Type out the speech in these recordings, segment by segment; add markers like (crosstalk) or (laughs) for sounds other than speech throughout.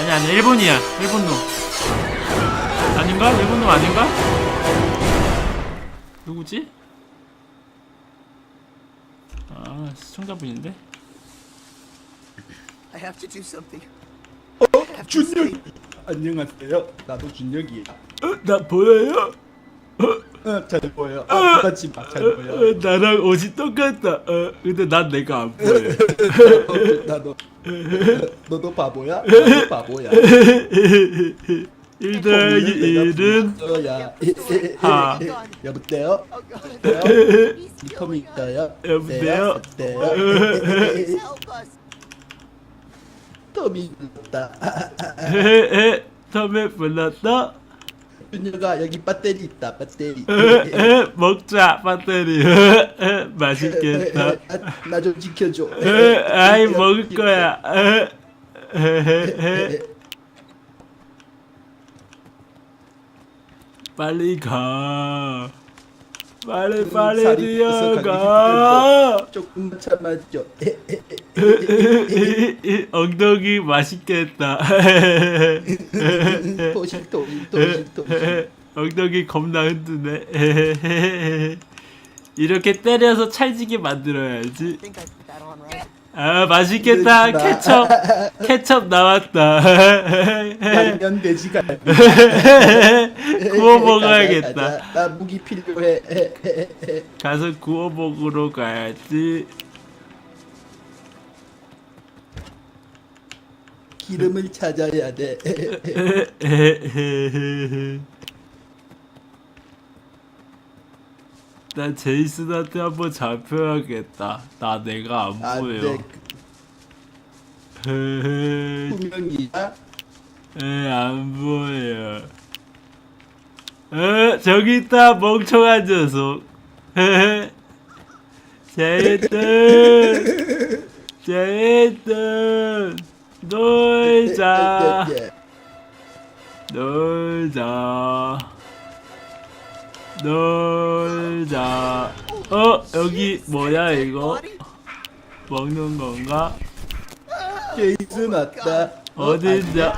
아니 아니 일본이야. 일본 놈. 아닌가? 일본 놈 아닌가? 누구지? 아 시청자분인데? I have to do something. 어? 준혁 안녕하세요. 나도 준혁이야 어, 나 보여요? 어, 잘 보여 아 똑같이 막잘 보여 어, 나랑 옷이 똑같다 어, 근데 난 내가 안 보여 (laughs) 어, 나도 너도 바보야? 나도 바보야 일 더하기 일은 야 하. 여보세요? God. 여보세요? 컴이? 여보세요? 컴이 있다 텀에 불렀다 준혁아 여기 배터리 있다 배터리. 에, 먹자 배터리. 에, 맛있겠다. 나 좀 지켜줘. 에, 아이 먹을 거야. 빨리 가 빨리 빨리 살이 뛰어가. 조금만 참아줘 (laughs) 엉덩이 맛있겠다. 도식 도식 도식 도식 엉덩이 겁나 흔드네. (laughs) 이렇게 때려서 찰지게 만들어야지 아 맛있겠다. 이러지 마. 케첩. (laughs) 케첩 나왔다. 양면 돼지갈비 (laughs) 구워 먹어야겠다. 가자, 나 무기 필요해. (laughs) 가서 구워 먹으러 가야지. 기름을 찾아야 돼 난 제이슨한테 한번 잡혀야겠다. 나 내가 안 보여. (laughs) 안돼 분명이야 에, 안 보여. 어, 저기 있다, 멍청한 녀석. 제이든, 제이든, 놀자, 놀자, 놀 자. 어, 여기 뭐야, 이거? 먹는 건가? 제이슨 왔다 어딘자?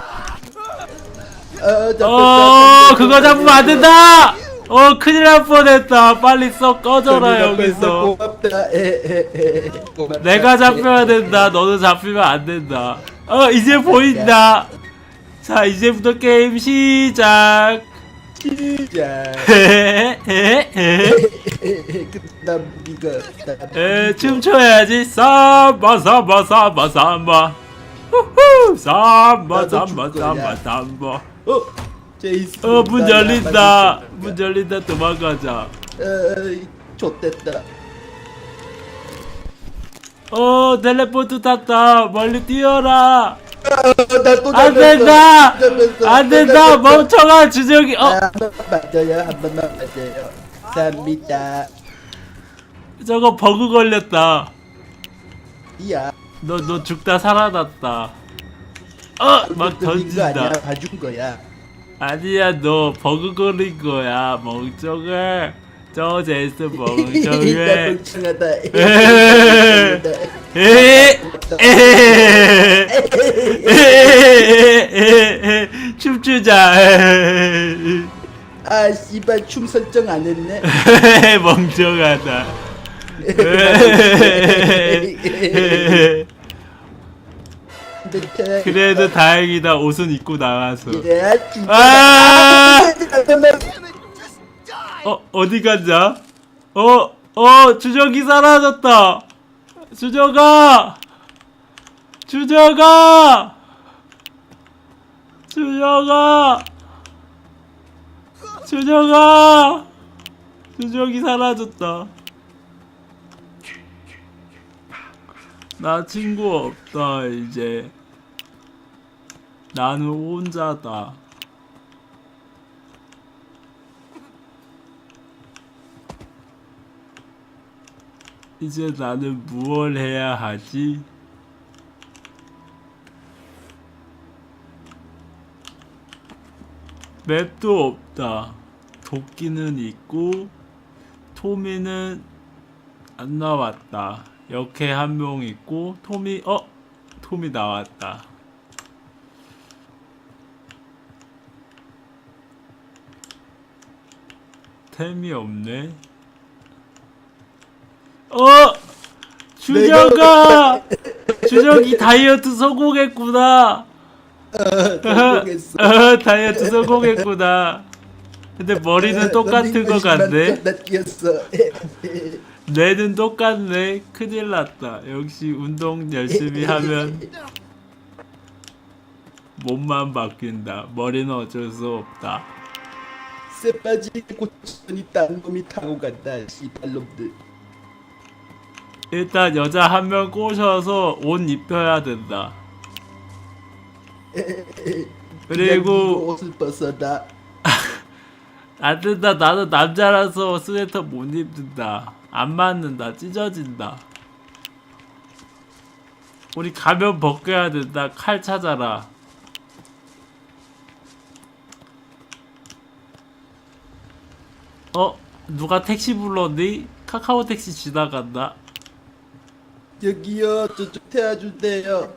어, 잡혔다, 어, 잡혔다. 그거 잡으면 안 된다! 어, 큰일 날 뻔했다. 빨리 썩 꺼져라. 여기서. 고맙다 에, 에, 에. 고맙다. 내가 잡혀야 된다. 너는 잡히면 안 된다. 어, 이제 보인다. 자, 이제부터 게임 시작. 춤춰야지. 삼바, 삼바, 삼바, 삼바. 삼바, 삼바. 삼바, 삼바. 어 제이슨 어, 문나 열린다. 문 열린다. 도망가자. 어 좋댔다 어, 텔레포트 탔다. 멀리 뛰어라. 나또 안 된다! 안 된다! 멍청한 주적이, 어! 한 번만 맞아요 한 번만 맞아요 감사합니다 저거 버그 걸렸다. 야 너, 너 죽다 살아났다. 어! 막 던진다. 봐준 거야 아니야, 너 버그 걸린 거야. 멍청해. 저 제이스 나 멍청해. 멍청하다 에헤. 에헤. 에헤. 에헤. 춤추자. 아 씨발 춤 설정 안 했네 멍청하다. 그래도 다행이다. 옷은 입고 나와서. 아! 어 어디 갔냐? 어, 어 주적이 사라졌다. 주적아, 주적아, 주적아, 주적아, 주적이 사라졌다. 나 친구 없다 이제. 나는 혼자다. 이제 나는 무엇 해야 하지? 맵도 없다. 도끼는 있고 토미는 안 나왔다. 역해 한명 있고 토미 어 토미 나왔다. 템이 없네. 어! 준혁아! 준혁이 다이어트 성공했구나! 성공했어. 어, (laughs) 다이어트 성공했구나. 근데 머리는 똑같은 것 같네. (laughs) 뇌는 똑같네. 큰일 났다. 역시 운동 열심히 하면 몸만 바뀐다. 머리는 어쩔 수 없다. 쇠 빠지게 고추니 딴 놈이 타고 간다. 씨발놈들. 일단 여자 한 명 꼬셔서 옷 입혀야 된다. 그리고 옷을 벗어라. (laughs) 안 된다. 나는 남자라서 스웨터 못 입는다. 안 맞는다. 찢어진다. 우리 가면 벗겨야 된다. 칼 찾아라. 어? 누가 택시 불렀니? 카카오 택시 지나간다. 여기요. 저쪽 태워주세요.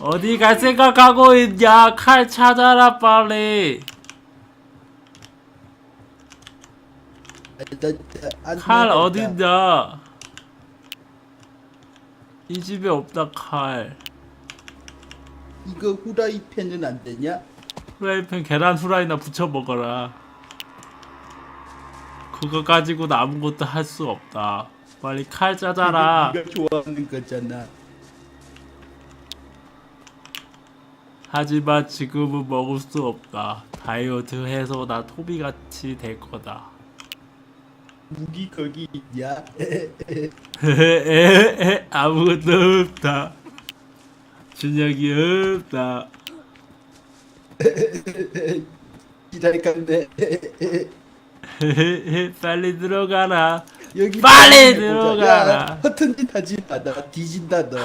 어디 갈 생각하고 있냐? 칼 찾아라 빨리. 칼 어딨냐? 이 집에 없다 칼. 이거 후라이팬은 안 되냐? 프라이팬 계란 후라이나 부쳐 먹어라. 그거 가지고는 아무것도 할 수 없다. 빨리 칼 찾아라. 네가 좋아하는 거잖아. 하지만 지금은 먹을 수 없다. 다이어트 해서 나 토비같이 될 거다. 무기 거기 있냐? 에에에 (laughs) 아무것도 없다. 준혁이 없다. (laughs) 기다릴 건데. (laughs) 빨리 들어가라. 여기 빨리 보자. 들어가라. 야, 허튼 짓 하지 마. 나 뒤진다 너.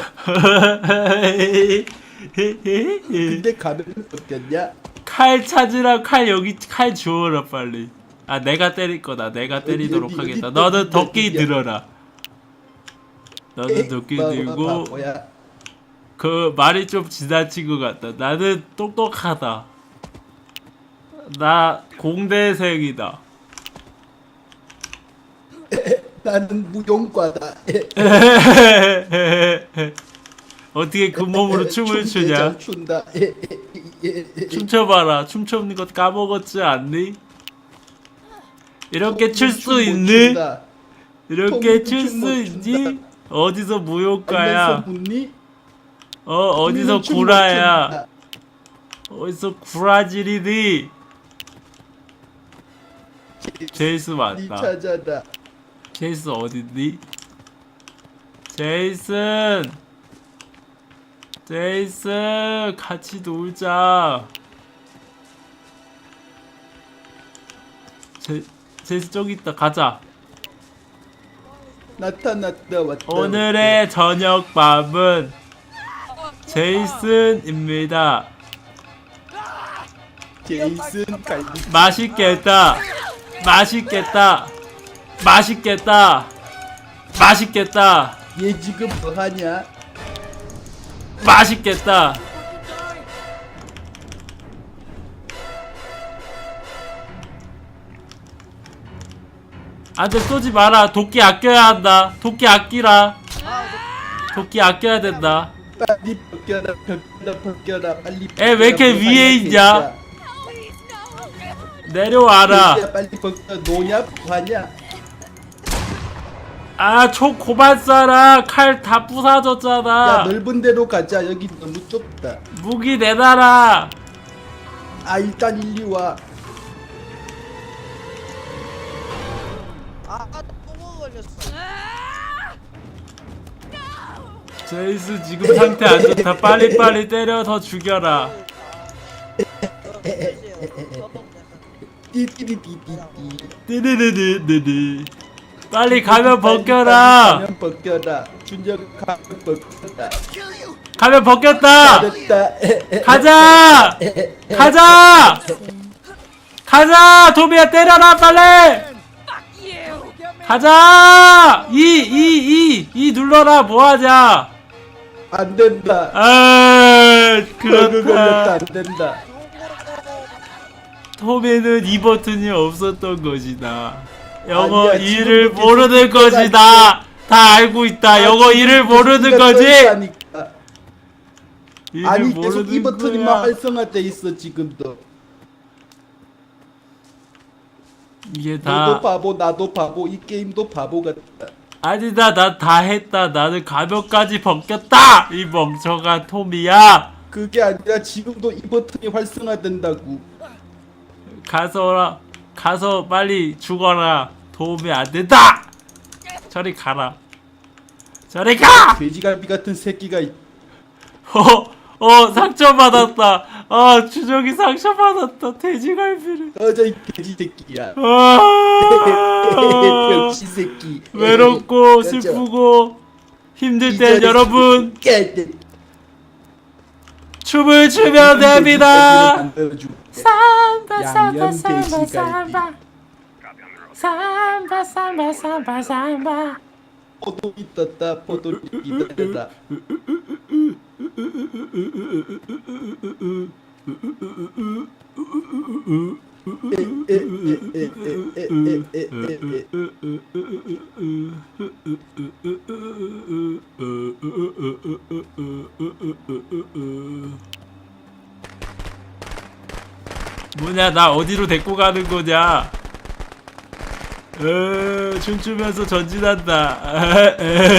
근데 가면을 벗겼냐? 칼 찾으라 칼 여기 칼 주워라 빨리 아 내가 때릴 거다 내가 때리도록 어디, 어디, 하겠다 어디, 너는 어디, 도끼 어디야? 들어라 너는 도끼 들고 뭐야? 그 말이 좀 지나친 것 같다 나는 똑똑하다 나 공대생이다 나는 무용과다. (laughs) 어떻게 그 몸으로 춤을 추냐 잘 춘다. 춤춰봐라 춤추는 것 까먹었지 않니? 이렇게 출 수 있니? 이렇게 춤출수못 있니? 어디서 무효과야? 어 어디서 춤못 구라야? 어디서 구라질이니? 제이스 네 맞다. 제이스 어딨니? 제이슨, 제이슨 같이 놀자. 제 제이스 저기 있다 가자. 나타났다 왔다. 오늘의 저녁 밥은 제이슨입니다. 제이슨 갈비. 맛있겠다. 맛있겠다. 맛있겠다. 맛있겠다. 얘 지금 뭐 하냐? 맛있겠다. 안돼 쏘지 마라. 도끼 아껴야 한다. 도끼 아끼라. 도끼 아껴야 된다. 빨리 벗겨라, 벗겨라, 벗겨라, 빨리. 애, 왜 이렇게 벗겨라, 위에 벗겨라, 있냐? 내려와라. 빨리 벗겨. 노냐? 뭐하냐? 아, 총 고만 쏴라. 칼다 야, 부사졌잖아. 넓은 데로 가자. 여기 너무 좁다. 무기 내놔라. 아, 일단 일리 와. 아, 나 똥을 걸렸어. 제이스 지금 상태 안 좋다. 빨리빨리 때려서 죽여라. 띠띠리띠띠띠. 띠리리리리리. 빨리 가면 벗겨라. 가면 벗겨라. 준혁 가면 벗겨라. 가면 벗겼다. 됐다. 가자. 가자. 가자. 도미야 때려라 빨리. 가자. 이 이 이 이 눌러라. 뭐하냐. 안 된다. 아 버그 걸렸다. 그렇다. 안 된다. 톰에는 이 버튼이 없었던 것이다. 영어 아니야, 이를 지금도 모르는 계속 거지 나. 다 알고 있다. 영어 이를 모르는 거지. 있다니까. 이를 아니 계속 이 버튼이만 거야. 활성화돼 있어 지금도. 이게 너도 다 바보 나도 바보 이 게임도 바보 같다. 아니다. 나 다 했다. 나는 가면까지 벗겼다. 이 멍청한 톰이야. 그게 아니라 지금도 이 버튼이 활성화된다고. 가서 가서 빨리 죽어라. 도움이 안 된다. 저리 가라. 저리 가. 돼지갈비 같은 새끼가 있- 어, 어 상처받았다. 아 주적이 상처받았다. 돼지갈비를. 이 돼지 새끼야. 아, (laughs) 병신 새끼. 외롭고 맞아. (laughs) 슬프고 힘들 이땐 여러분. 춤을 추면 됩니다. 만들어 줄게. 삼바 양념 삼바 삼바 돼지갈비. 삼바 삼바 삼바 삼바 삼바 포도리 떴다 포도리 기다렸 다. 뭐냐 나 어디로 데리고 가는 거냐 어, 춤추면서 전진한다 (laughs)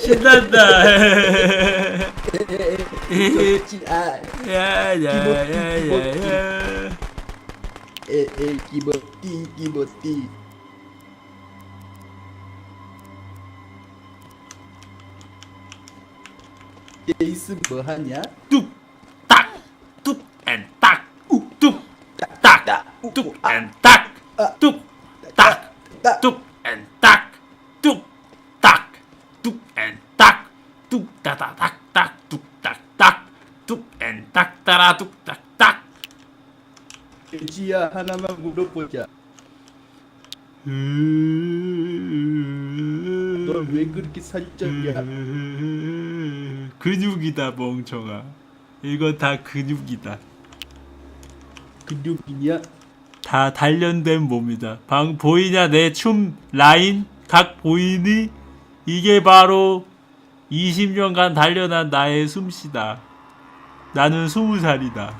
신난다. 야야야야야 에에 기모띠 기모띠. 제이슨 뭐 하냐? 뚝딱 뚝앤딱 뚝딱 뚝앤 딱. 뚝 딱. 뚝 앤 딱. 뚝 딱. 뚝 앤 딱. 뚝 따다 닥 딱. 뚝 딱 딱. 뚝앤 딱 따라 뚝 딱 딱. 돼지야 하나만 물어보자. 넌 왜 그렇게 살쪘냐? 근육이다 멍청아. 이건 다 근육이다. 근육이냐? 다 단련된 몸이다. 방 보이냐 내 춤 라인? 각 보이니? 이게 바로 20년간 단련한 나의 숨쉬다. 나는 20살이다.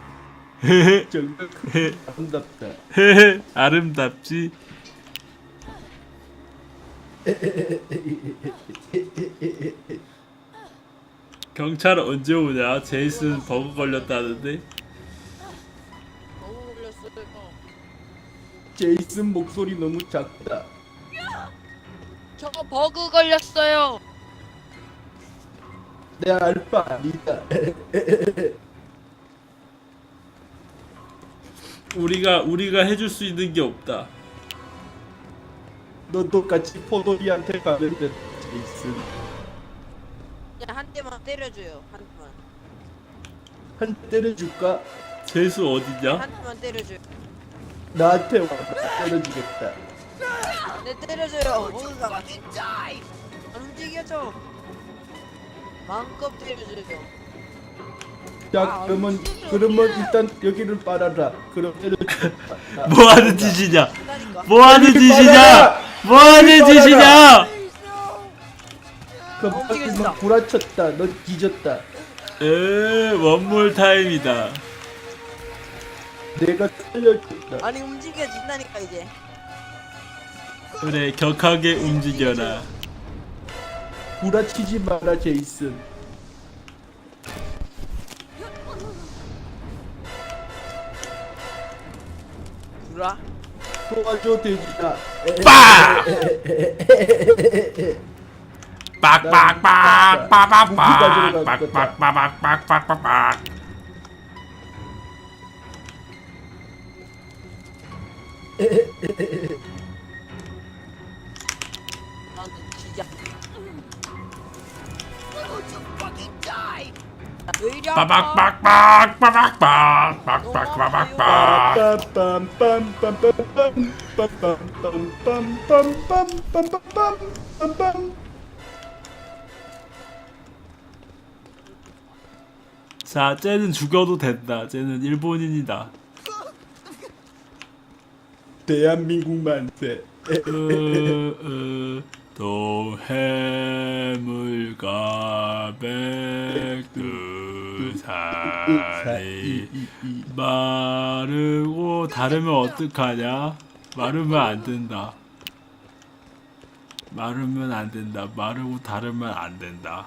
정말 (laughs) 아름답다. (laughs) 아름답지? 경찰 언제 오냐? 제이슨 버그 걸렸다는데 제이슨 목소리 너무 작다. 저거 버그 걸렸어요. 내 알바 아니다. (laughs) 우리가 우리가 해줄 수 있는 게 없다 너도 같이 포도리한테 가면 돼, 제이슨. 그냥 한 대만 때려줘요. 한 대만. 한 때려줄까? 제이슨 어디냐 한 대만 때려줘요. 나한테 와 때려주겠다. 네 때려줘요. 버그가 안 움직여줘. 마음껏 때려줘요. 자 그러면 그러면 일단 여기를 빨아라. 그럼 때려주겠다. 뭐 하는 짓이냐 한다니까. 뭐 하는 여기 짓이냐! 뭐 하는 짓이냐 그 움직였어. 막 구라쳤다. 넌 뒤졌다. 에 원몰 타임이다 내가 살려줬다. 아니 움직여진다니까 이제. 그래 격하게 움직여라 구라치지 마라 제이슨. 구라. 도와줘 돼지야. 빡! 빡빡빡 빠박빡 빡빡 빡빡빡 빡빡 나는 자, 쟤는 죽여도 된다. 쟤는 일본인이다. 대한민국 만세. 으, 으. 동해물과 백두산이 마르고 다르면 어떡하냐? 마르면 안 된다. 마르면 안 된다. 마르고 다르면 안 된다.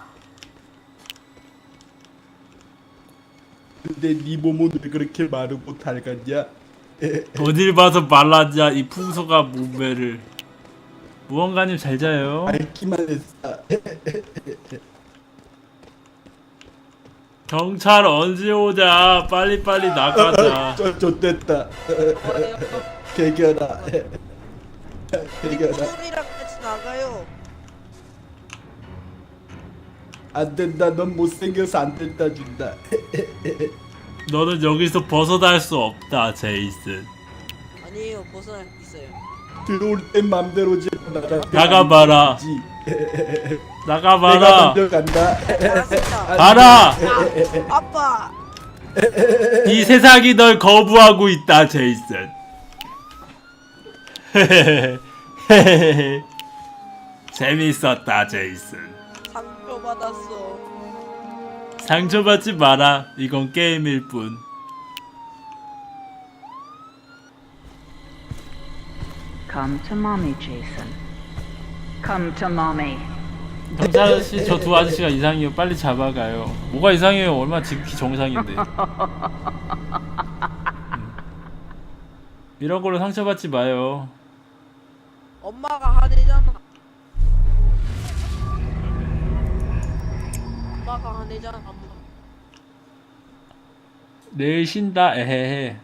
근데 네 몸은 왜 그렇게 마르고 달갔냐? 어딜 봐서 말랐냐 이 풍소가 몸매를. 무언가님 잘 자요. 알기만 했어. 경찰 언제 오자? 빨리 빨리 나가자. (laughs) 저, 저 됐다. 개겨라. 개겨라. 꼬돌이랑 같이 나가요. 안 된다. 넌 못생겨서 안 된다 준다. 너는 여기서 벗어날 수 없다, 제이슨. 아니에요 벗어날 수 있어요. 들어올 땐 맘대로 지고 나가. 나가봐라. (laughs) 내가 나가봐라. 먼저 간다. 봐라. 아빠. (laughs) 이 세상이 널 거부하고 있다, 제이슨. (laughs) 재밌었다, 제이슨. 상표 받았어. 상처받지 마라. 이건 게임일 뿐. Come to mommy, Jason. Come to mommy. 경찰 아저씨, 저 두 아저씨가 이상해요. 빨리 잡아가요. 뭐가 이상해요? 얼마나 지극히 정상인데. 음. 이런 걸로 상처받지 마요. 엄마가 하대잖아. 엄마가 하대잖아. 엄마. 내일 쉰다, 에헤헤.